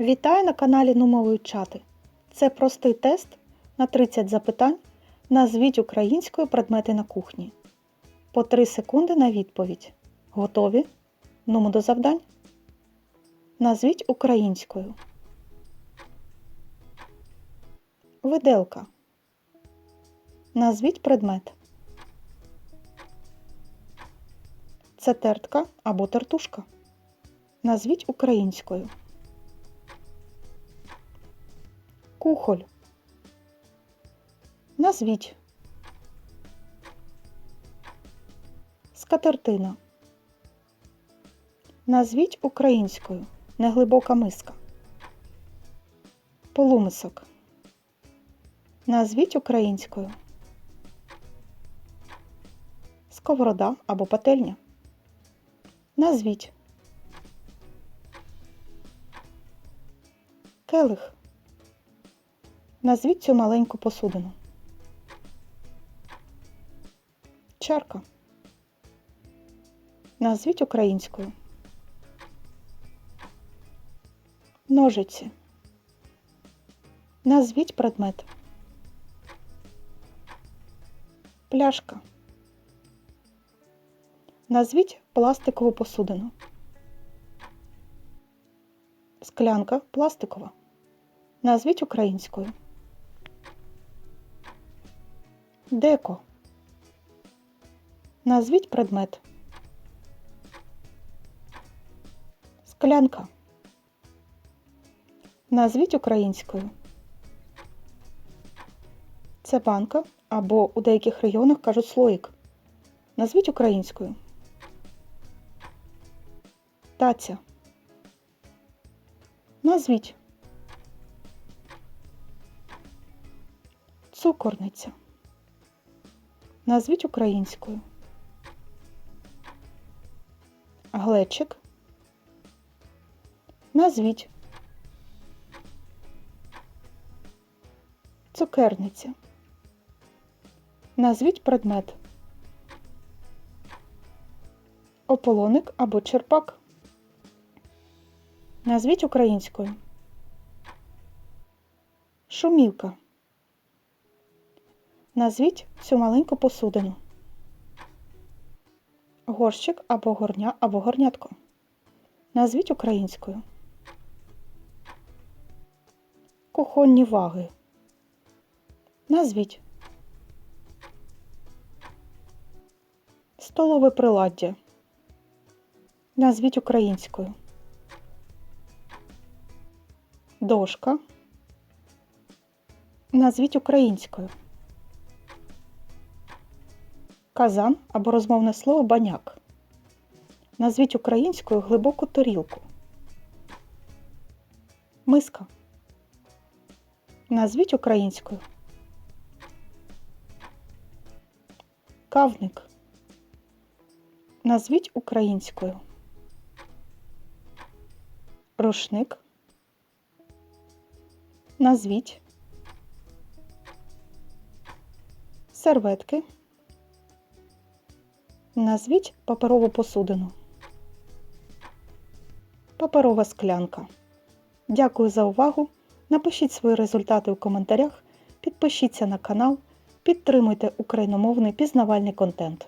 Вітаю на каналі Нумової чати. Це простий тест на 30 запитань. Назвіть українською предмети на кухні. По 3 секунди на відповідь. Готові? Нумо до завдань. Назвіть українською. Виделка. Назвіть предмет. Це тертка або тертушка. Назвіть українською. Кухоль. Назвіть. Скатертина. Назвіть українською. Неглибока миска. Полумисок. Назвіть українською. Сковорода або пательня. Назвіть. Келих. Назвіть цю маленьку посудину. Чарка. Назвіть українською. Ножиці. Назвіть предмет. Пляшка. Назвіть пластикову посудину. Склянка пластикова. Назвіть українською. Деко. Назвіть предмет. Склянка. Назвіть українською. Це банка або у деяких регіонах кажуть слоїк. Назвіть українською. Таця. Назвіть. Цукорниця. Назвіть українською. Глечик. Назвіть. Цукерниця. Назвіть предмет. Ополоник або черпак. Назвіть українською. Шумівка. Назвіть цю маленьку посудину. Горщик або горня або горнятко. Назвіть українською. Кухонні ваги. Назвіть. Столове приладдя. Назвіть українською. Дошка. Назвіть українською. Казан або розмовне слово баняк. Назвіть українською глибоку тарілку. Миска. Назвіть українською. Кавник. Назвіть українською. Рушник. Назвіть. Серветки. Назвіть паперову посудину. Паперова склянка. Дякую за увагу. Напишіть свої результати у коментарях, підпишіться на канал, підтримуйте україномовний пізнавальний контент.